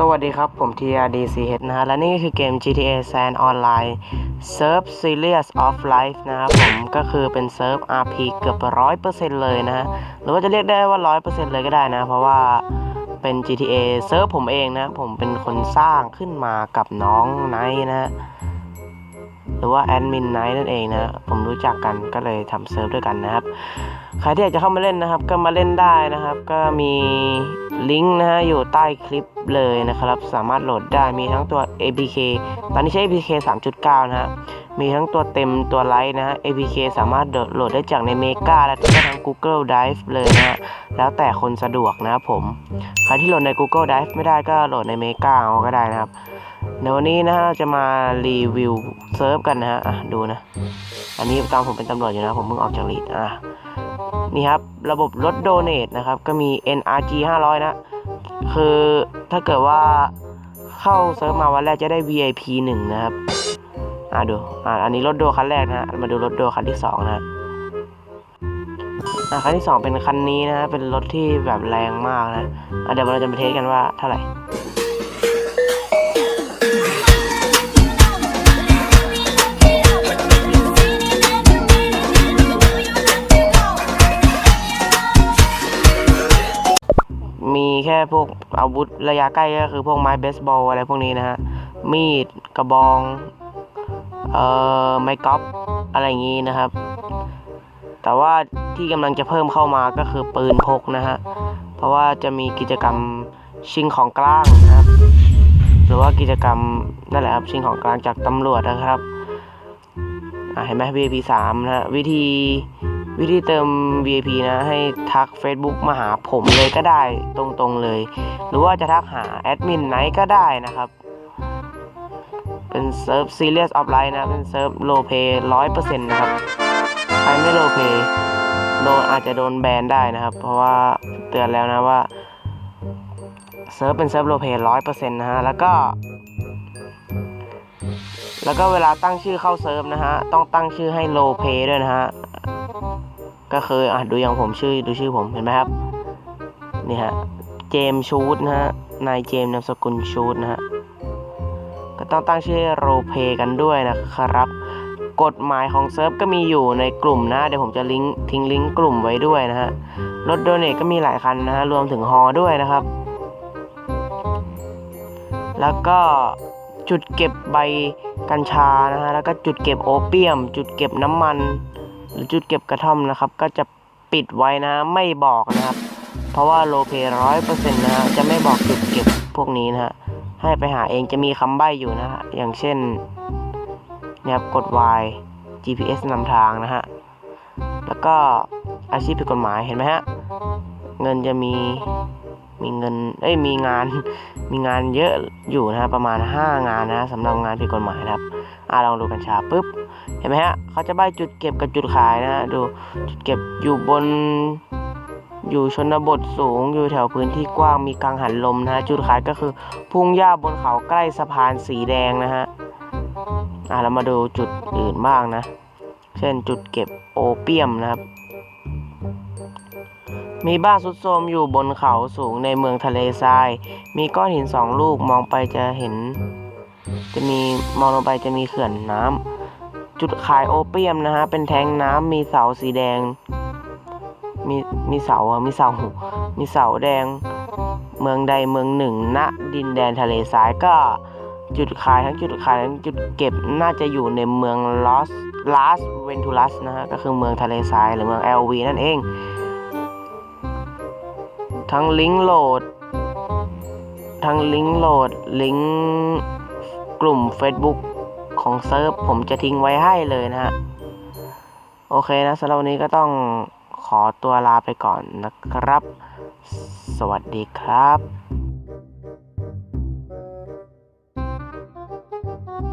สวัสดีครับผม TRDCH นะฮะและนี่ก็คือเกม GTA San Online Surf Series of Life นะครับผมก็คือเป็นเซิร์ฟ RP เกือบร้อยเปอร์เซ็นต์เลยนะฮะหรือว่าจะเรียกได้ว่าร้อยเปอร์เซ็นต์เลยก็ได้นะ เพราะว่าเป็น GTA เซิร์ฟผมเองนะ ผมเป็นคนสร้างขึ้นมากับน้องไนท์นะฮะ หรือว่าแอดมินไนท์นั่นเองนะ ผมรู้จักกันก็เลยทำเซิร์ฟด้วยกันนะครับ ใครที่อยากจะเข้ามาเล่นนะครับ ก็มาเล่นได้นะครับ ก็มีลิงก์นะฮะอยู่ใต้คลิปเลยนะครับ สามารถโหลดได้มีทั้งตัว APK ตอนนี้ใช้ APK 3.9 นะฮะมีทั้งตัวเต็มตัวไลท์นะฮะ APK สามารถโหลดได้จากในเมกาและก็ทาง Google Drive เลยนะฮะแล้วแต่คนสะดวกนะครับผม ใครที่โหลดใน Google Drive ไม่ได้ก็โหลดในเมกาเอาก็ได้นะครับ ในวันนี้นะฮะเราจะมารีวิวเซิร์ฟกันนะฮะะดูนะ อันนี้ตอนผมเป็นตำรวจอยู่นะ ผมเพิ่งออกจากลีดอะนี่ครับ ระบบลดโดเนทนะครับ ก็มี NRG 500 นะ คือถ้าเกิดว่าเข้าเซิร์ฟมาวันแรกจะได้ VIP 1 นะครับ อ่าดู อ่าอันนี้รถโดคันแรกนะฮะมาดูรถโดคันที่ 2 นะอ่าคันที่ 2 เป็นคันนี้นะฮะเป็นรถที่แบบแรงมากนะอะเดี๋ยวเราจะมาเทสกันว่าเท่าไหร่ แค่พวกอาวุธระยะใกล้ก็คือพวกไม้เบสบอลอะไรพวกนี้นะฮะ มีดกระบอง เอ่อ ไม้กอล์ฟอะไรอย่างนี้นะครับ แต่ว่าที่กำลังจะเพิ่มเข้ามาก็คือปืนพกนะฮะ เพราะว่าจะมีกิจกรรมชิงของกลางนะครับ หรือว่ากิจกรรมนั่นแหละครับชิงของกลางจากตำรวจนะครับเห็นไหม VIP 3นะฮะวิธี วิธีเติม VIP นะ ให้ทัก Facebook มาหาผมเลยก็ได้ตรงๆเลย หรือว่าจะทักหาแอดมินไหนก็ได้นะครับ เป็นเซิร์ฟ Serious of Life นะ เป็นเซิร์ฟโลเ y ร้อยเปอร์เซ็นต์นะครับ ใครไม่โลเ y โดนอาจจะโดนแบนได้นะครับ เพราะว่าเตือนแล้วนะว่าเซิร์ฟเป็นเซิร์ฟโลเ y ร้อยเปอร์เซ็นต์นะฮะ แล้วก็แล้วก็เวลาตั้งชื่อเข้าเซิร์ฟนะฮะ ต้องตั้งชื่อให้โลเ y ด้วยนะฮะ ก็คืออะดูอย่างผมชื่อดูชื่อผมเห็นไหมครับนี่ฮะเจมชูดนะฮะนายเจมนามสกุลชูดนะฮะก็ต้องตั้งชื่อโรเพกันด้วยนะครับ กฎหมายของเซิร์ฟก็มีอยู่ในกลุ่มนะ เดี๋ยวผมจะลิงก์ทิ้งลิงก์กลุ่มไว้ด้วยนะฮะรถโดเนทก็มีหลายคันนะฮะรวมถึงฮอด้วยนะครับ แล้วก็จุดเก็บใบกัญชานะฮะแล้วก็จุดเก็บโอเปียม จุดเก็บน้ำมัน หรือจุดเก็บกระท่อมนะครับ ก็จะปิดไว้นะไม่บอกนะครับ เพราะว่าโลเ y ร้อยเปอร์เซ็นต์นะฮะจะไม่บอกจุดเก็บพวกนี้นะฮะให้ไปหาเองจะมีคำใบ้อยู่นะฮะอย่างเช่นนี่ยครับกด Y GPS นำทางนะฮะแล้วก็อาชีพผิดกฎหมายเห็นไหมฮะเงินจะมีมีเงินเอ้ยมีงานมีงานเยอะอยู่นะฮะประมาณ 5 งานนะสำหรับงานผิดกฎหมายนะครับ อ่าลองดูกัญชาปุ๊บเห็นไหมฮะเขาจะใบจุดเก็บกับจุดขายนะฮะดูจุดเก็บอยู่บน อยู่ชนบทสูงอยู่แถวพื้นที่กว้างมีกังหันลมนะฮะจุดขายก็คือพุ่งหญ้าบนเขาใกล้สะพานสีแดงนะฮะอะเรามาดูจุดอื่นบ้างนะ เช่นจุดเก็บโอเปียมนะครับ มีบ้านสุดโทรมอยู่บนเขาสูงในเมืองทะเลทราย มีก้อนหินสองลูกมองไปจะเห็น จะมีมองลงไปจะมีเขื่อนน้ำจุดขายโอเปียมนะฮะเป็นแทงน้ำมีเสาสีแดง มีมีเสาอะมีเสามีเสาแดง เมืองใดเมืองหนึ่งณดินแดนทะเลทรายก็จุดขายทั้งจุดขายทั้งจุดเก็บน่าจะอยู่ในเมืองลอสลาสเวนทูลัสนะฮะก็คือเมืองทะเลทรายหรือเมือง LV นั่นเอง ทั้งลิงก์โหลด ทั้งลิงก์โหลดลิงก์ กลุ่ม Facebook ของเซิร์ฟผมจะทิ้งไว้ให้เลยนะฮะ โอเคนะสำหรับวันนี้ก็ต้องขอตัวลาไปก่อนนะครับ สวัสดีครับ